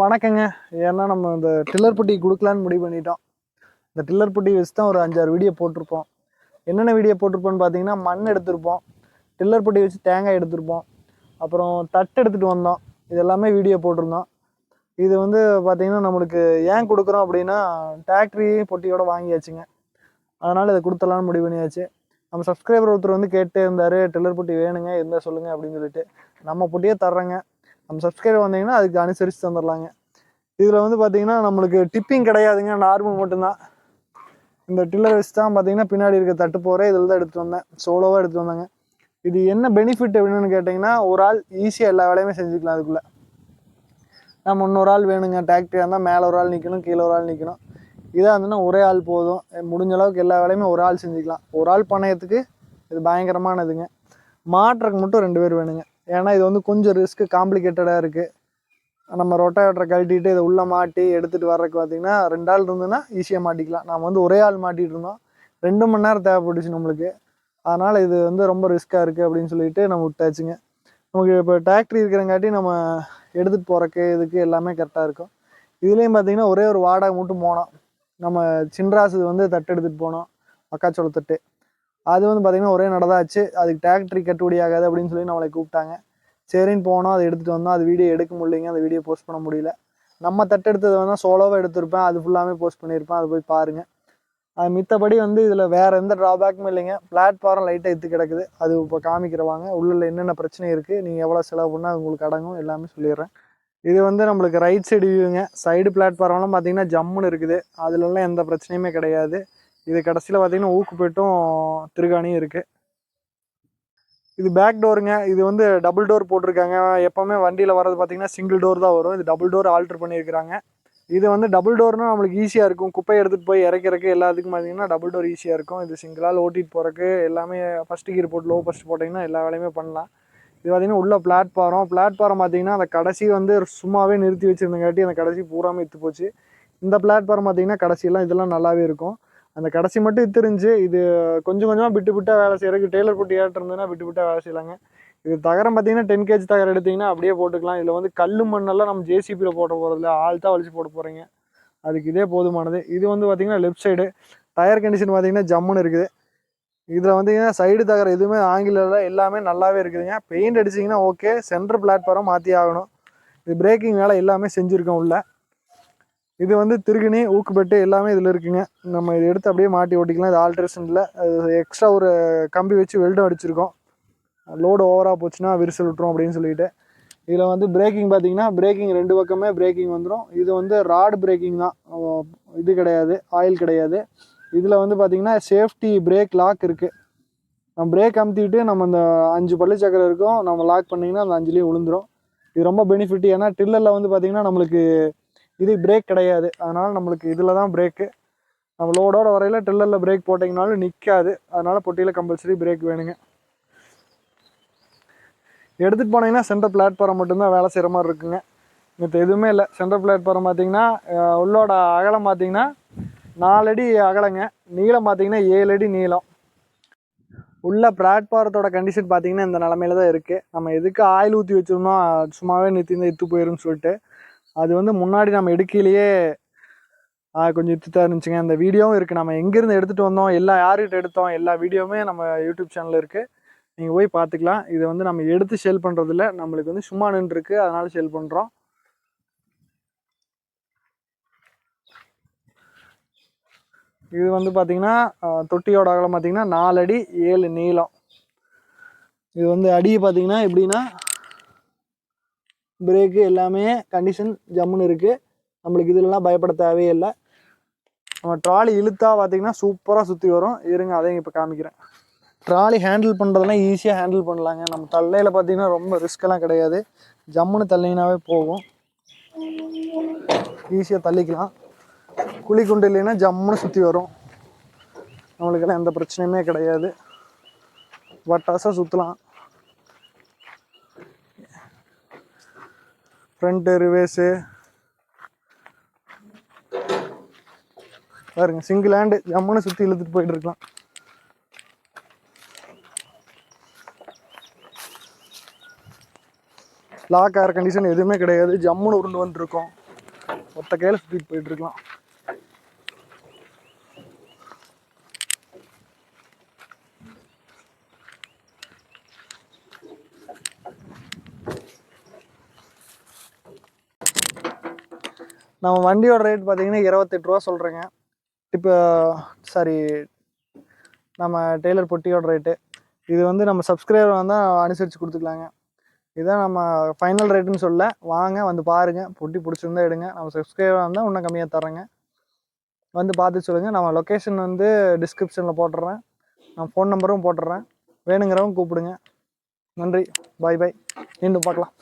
வணக்கங்க. ஏன்னா நம்ம இந்த டில்லர் பொட்டி கொடுக்கலான்னு முடிவு பண்ணிட்டோம். இந்த டில்லர் புட்டி வச்சு தான் ஒரு அஞ்சாறு வீடியோ போட்டிருப்போம். என்னென்ன வீடியோ போட்டிருப்போம்னு பார்த்தீங்கன்னா மண் எடுத்திருப்போம். டில்லர் பொட்டி வச்சு தேங்காய் எடுத்திருப்போம். அப்புறம் தட்டு எடுத்துகிட்டு வந்தோம். இது எல்லாமே வீடியோ போட்டிருந்தோம். இது வந்து பார்த்தீங்கன்னா நம்மளுக்கு ஏன் கொடுக்குறோம் அப்படின்னா டேக்ட்ரி பொட்டியோட வாங்கியாச்சுங்க. அதனால் இதை கொடுத்தலான்னு முடிவு பண்ணியாச்சு. நம்ம சப்ஸ்கிரைபர் ஒருத்தர் வந்து கேட்டே இருந்தார் டில்லர் பொட்டி வேணுங்க இருந்தால் சொல்லுங்கள் அப்படின்னு சொல்லிட்டு. நம்ம பொட்டியே தர்றேங்க. நம்ம சப்ஸ்கிரைபர் வந்தீங்கன்னா அதுக்கு அனுசரித்து தந்துடலாங்க இதில் வந்து பார்த்தீங்கன்னா நம்மளுக்கு டிப்பிங் கிடையாதுங்க. நார்மல் மட்டும்தான். இந்த டில்லர் வச்சு தான் பார்த்தீங்கன்னா பின்னாடி இருக்க தட்டு போகிற இதில் தான் எடுத்து வந்தேன். சோலோவாக எடுத்து வந்தாங்க. இது என்ன பெனிஃபிட் அப்படின்னு கேட்டிங்கன்னா ஒரு ஆள் ஈஸியாக எல்லா வேலையுமே செஞ்சுக்கலாம் அதுக்குள்ளே. நம்ம இன்னொரு ஆள் வேணுங்க. டிராக்டர் இருந்தால் மேலே ஒரு ஆள் நிற்கணும் கீழே ஒரு ஆள் நிற்கணும் இதாக இருந்ததுன்னா ஒரே ஆள் போதும். முடிஞ்ச அளவுக்கு எல்லா வேலையுமே ஒரு ஆள் செஞ்சுக்கலாம். ஒரு ஆள் பண்ணையத்துக்கு இது பயங்கரமானதுங்க. மாட்டுறக்கு மட்டும் ரெண்டு பேர் வேணுங்க. ஏன்னா இது வந்து கொஞ்சம் ரிஸ்க்கு காம்ப்ளிகேட்டடாக இருக்குது நம்ம ரொட்டாவேட்டரை கழட்டிட்டு இதை உள்ளே மாட்டி எடுத்துகிட்டு வர்றதுக்கு பார்த்தீங்கன்னா ரெண்டு ஆள் இருந்ததுன்னா ஈஸியாக மாட்டிக்கலாம். நம்ம வந்து ஒரே ஆள் மாட்டிகிட்டு இருந்தோம். ரெண்டு மணி நேரம் தேவைப்பட்டுச்சு நம்மளுக்கு. அதனால் இது வந்து ரொம்ப ரிஸ்க்காக இருக்குது அப்படின்னு சொல்லிட்டு நம்ம விட்டாச்சுங்க. நமக்கு இப்போ டிராக்டரி இருக்கிறங்காட்டி நம்ம எடுத்துகிட்டு போகிறக்கு இதுக்கு எல்லாமே கரெக்டாக இருக்கும். இதுலேயும் பார்த்தீங்கன்னா ஒரே ஒரு வாடகை மட்டும் போனோம். நம்ம சின்ராசு வந்து தட்டு எடுத்துகிட்டு போனோம். மக்காச்சோள தட்டு அது வந்து பார்த்திங்கன்னா ஒரே நடதாச்சு அதுக்கு டிராக்டரி கட்டுப்படி ஆகாது அப்படின்னு சொல்லி நம்மளை கூப்பிட்டாங்க. சரின்னு போனோம். அதை எடுத்துகிட்டு வந்தோம். அது வீடியோ எடுக்க முடியலைங்க. அந்த வீடியோ போஸ்ட் பண்ண முடியல. நம்ம தட்டெடுத்தது வந்து சோலோவாக எடுத்திருப்பேன். அது ஃபுல்லாமே போஸ்ட் பண்ணியிருப்பேன். அது போய் பாருங்கள் அது மித்தபடி வந்து இதில் வேறு எந்த ட்ராபேக்குமே இல்லைங்க. பிளாட்ஃபாரம் லைட்டாக எடுத்து கிடக்குது. அது இப்போ காமிக்கிறவாங்க. உள்ள என்னென்ன பிரச்சனை இருக்குது நீங்கள் எவ்வளோ செலவு பண்ணால் அது உங்களுக்கு அடங்கும். எல்லாமே சொல்லிடுறேன். இது வந்து நம்மளுக்கு ரைட் சைடு வியூங்க சைடு பிளாட்ஃபார்ம்லாம் பார்த்தீங்கன்னா ஜம்முன்னு இருக்குது. அதுலலாம் எந்த பிரச்சனையுமே கிடையாது. இது கடைசியில் பார்த்தீங்கன்னா ஊக்கு போய்ட்டும் திருகாணியும் இருக்குது இது பேக் டோருங்க இது வந்து டபுள் டோர் போட்டிருக்காங்க. எப்போவுமே வண்டியில் வர்றது பார்த்தீங்கன்னா சிங்கிள் டோர் தான் வரும். இது டபுள் டோர் ஆல்ட்ரு பண்ணியிருக்கிறாங்க. இது வந்து டபுள் டோர்னால் நம்மளுக்கு ஈஸியாக இருக்கும். குப்பையை எடுத்துகிட்டு போய் இறக்கிறக்கு எல்லாத்துக்கும் பார்த்தீங்கன்னா டபுள் டோர் ஈஸியாக இருக்கும். இது சிங்கிளால் ஓட்டிகிட்டு போகிறக்கு எல்லாமே ஃபஸ்ட்டு கீர் போட்டு லோ ஃபஸ்ட் போட்டிங்கன்னா எல்லா வேலையுமே பண்ணலாம். இது பார்த்தீங்கன்னா உள்ள பிளாட்ஃபாரம் பிளாட்ஃபாரம் பார்த்தீங்கன்னா அந்த கடைசி வந்து சும்மாவே நிறுத்தி வச்சுருந்தங்காட்டி அந்த கடைசி பூராமே இத்து போச்சு. இந்த பிளாட்ஃபாரம் பார்த்தீங்கன்னா கடைசியெல்லாம் இதெல்லாம் நல்லாவே இருக்கும். அந்த கடைசி மட்டும் தெரிஞ்சு இது கொஞ்சம் கொஞ்சமாக விட்டு விட்டா வேலை செய்யறதுக்கு டெய்லர் போட்டு ஏட்டு இருந்ததுன்னா விட்டு விட்டா வேலை செய்யலாங்க. இது தகரம் பார்த்தீங்கன்னா டென் கேஜி தகரம் எடுத்தீங்கன்னா அப்படியே போட்டுக்கலாம். இதில் வந்து கல் மண்ணெல்லாம் நம்ம ஜேசிபியில் போட போகிறதில்ல ஆள் தான் வலிச்சு போட போகிறீங்க அதுக்கு இதே போதுமானது. இது வந்து பார்த்தீங்கன்னா லெஃப்ட் சைடு டயர் கண்டிஷன் பார்த்தீங்கன்னா ஜம்முன்னு இருக்குது. இதில் வந்தீங்கன்னா சைடு தகரம் எதுவுமே ஆங்கிலில் எல்லாமே நல்லாவே இருக்குதுங்க. பெயிண்ட் அடிச்சிங்கன்னா ஓகே சென்டர் பிளாட்ஃபாரம் மாற்றி ஆகணும். இது பிரேக்கிங் வேலை எல்லாமே செஞ்சுருக்கோம் உள்ளே. இது வந்து திருகிணி ஊக்குப்பெட்டு எல்லாமே இதில் இருக்குங்க. நம்ம இதை எடுத்து அப்படியே மாட்டி ஓட்டிக்கலாம். இது ஆல்ட்ரேஷனில் எக்ஸ்ட்ரா ஒரு கம்பி வச்சு வெல்டும் அடிச்சிருக்கோம். லோடு ஓவராக போச்சுன்னா விரிசல் விட்டுரும் அப்படின்னு சொல்லிட்டு. இதில் வந்து பிரேக்கிங் பார்த்தீங்கன்னா பிரேக்கிங் ரெண்டு பக்கமே பிரேக்கிங் வந்துடும் இது வந்து ராடு பிரேக்கிங் தான். இது கிடையாது. ஆயில் கிடையாது. இதில் வந்து பார்த்திங்கன்னா சேஃப்டி பிரேக் லாக் இருக்குது நம்ம பிரேக் அமுத்திட்டு நம்ம அந்த அஞ்சு பள்ளி சக்கரம் இருக்கும். நம்ம லாக் பண்ணிங்கன்னா அந்த அஞ்சுலேயும் விழுந்துரும் இது ரொம்ப பெனிஃபிட் ஏன்னா டில்லரில் வந்து பார்த்தீங்கன்னா நம்மளுக்கு இது பிரேக் கிடையாது. அதனால் நம்மளுக்கு இதில் தான் பிரேக்கு நம்ம லோடோட வரையில் ட்ரில்லரில் பிரேக் போட்டிங்கனாலும் நிற்காது அதனால் பொட்டியில் கம்பல்சரி பிரேக் வேணுங்க. எடுத்துகிட்டு போனீங்கன்னா சென்டர் பிளாட்ஃபாரம் மட்டும்தான் வேலை செய்கிற மாதிரி இருக்குங்க. மற்ற எதுவுமே இல்லை. சென்டர் பிளாட்ஃபாரம் பார்த்தீங்கன்னா உள்ளோட அகலம் பார்த்தீங்கன்னா நாலடி அகலங்க. நீளம் பார்த்தீங்கன்னா ஏழு அடி நீளம். உள்ள பிளாட்ஃபாரத்தோட கண்டிஷன் பார்த்தீங்கன்னா இந்த நிலமையில தான் இருக்குது நம்ம எதுக்கு ஆயில் ஊற்றி வச்சிருந்தோம்? சும்மாவே நிறுத்தி இருந்தால் இத்து போயிடும்னு சொல்லிட்டு. அது வந்து முன்னாடி நம்ம எடுக்கையிலேயே கொஞ்சம் இத்துத்தான் இருந்துச்சுங்க. அந்த வீடியோவும் இருக்குது நம்ம எங்கேருந்து எடுத்துகிட்டு வந்தோம் எல்லா யார்கிட்ட எடுத்தோம் எல்லா வீடியோவுமே நம்ம யூடியூப் சேனலில் இருக்குது நீங்கள் போய் பார்த்துக்கலாம். இதை வந்து நம்ம எடுத்து சேல் பண்ணுறதில்ல நம்மளுக்கு வந்து சும்மா நின்றுருக்கு. அதனால் சேல் பண்ணுறோம் இது வந்து பார்த்தீங்கன்னா தொட்டியோட அகலம் பார்த்தீங்கன்னா நாலு அடி ஏழு நீளம். இது வந்து அடி பார்த்தீங்கன்னா எப்படின்னா பிரேக்கு எல்லாமே கண்டிஷன் ஜம்முன்னு இருக்குது நம்மளுக்கு இதுலலாம் பயப்பட தேவையே இல்லை நம்ம ட்ராலி இழுத்தா பார்த்தீங்கன்னா சூப்பராக சுற்றி வரும். இருங்க அதையும் இப்போ காமிக்கிறேன். ட்ராலி ஹேண்டில் பண்ணுறதெல்லாம் ஈஸியாக ஹேண்டில் பண்ணலாங்க. நம்ம தள்ளையில் பார்த்தீங்கன்னா ரொம்ப ரிஸ்க்கெல்லாம் கிடையாது. ஜம்முன்னு தள்ளிங்கனாவே போகும். ஈஸியாக தள்ளிக்கலாம். குழி குண்டு இல்லைன்னா ஜம்முன்னு சுற்றி வரும். நம்மளுக்கெல்லாம் எந்த பிரச்சனையுமே கிடையாது. வட்டாசாக சுற்றலாம் ஃப்ரண்ட்டு ரிவேஸு பாருங்க சிங்கிள் ஹேண்டு ஜம்முன்னு சுற்றி இழுத்துட்டு போயிட்டு இருக்கலாம். லாக் ஆகிற கண்டிஷன் எதுவுமே கிடையாது. ஜம்முன்னு உருண்டு வந்துருக்கோம். ஒத்த கையில் சுற்றிட்டு போயிட்டு இருக்கலாம். நம்ம வண்டியோட ரேட் பார்த்தீங்கன்னா இருபத்தெட்டு ரூபா சொல்கிறேங்க இப்போ சாரி நம்ம டெய்லர் பொட்டியோட ரேட்டு இது வந்து நம்ம சப்ஸ்கிரைபர் வந்தால் அனுசரித்து கொடுத்துக்கலாங்க. இதான் நம்ம ஃபைனல் ரேட்டுன்னு சொல்ல. வாங்க வந்து பாருங்கள் பொட்டி பிடிச்சிருந்தா எடுங்க. நம்ம சப்ஸ்கிரைபர் வந்தால் இன்னும் கம்மியாக தரேங்க வந்து பார்த்து சொல்லுங்கள் நம்ம லொக்கேஷன் வந்து டிஸ்கிரிப்ஷனில் போட்டுடுறேன் நான் ஃபோன் நம்பரும் போட்டுடுறேன் வேணுங்கிறவங்க கூப்பிடுங்க. நன்றி. பாய் பாய் மீண்டும் பார்க்கலாம்.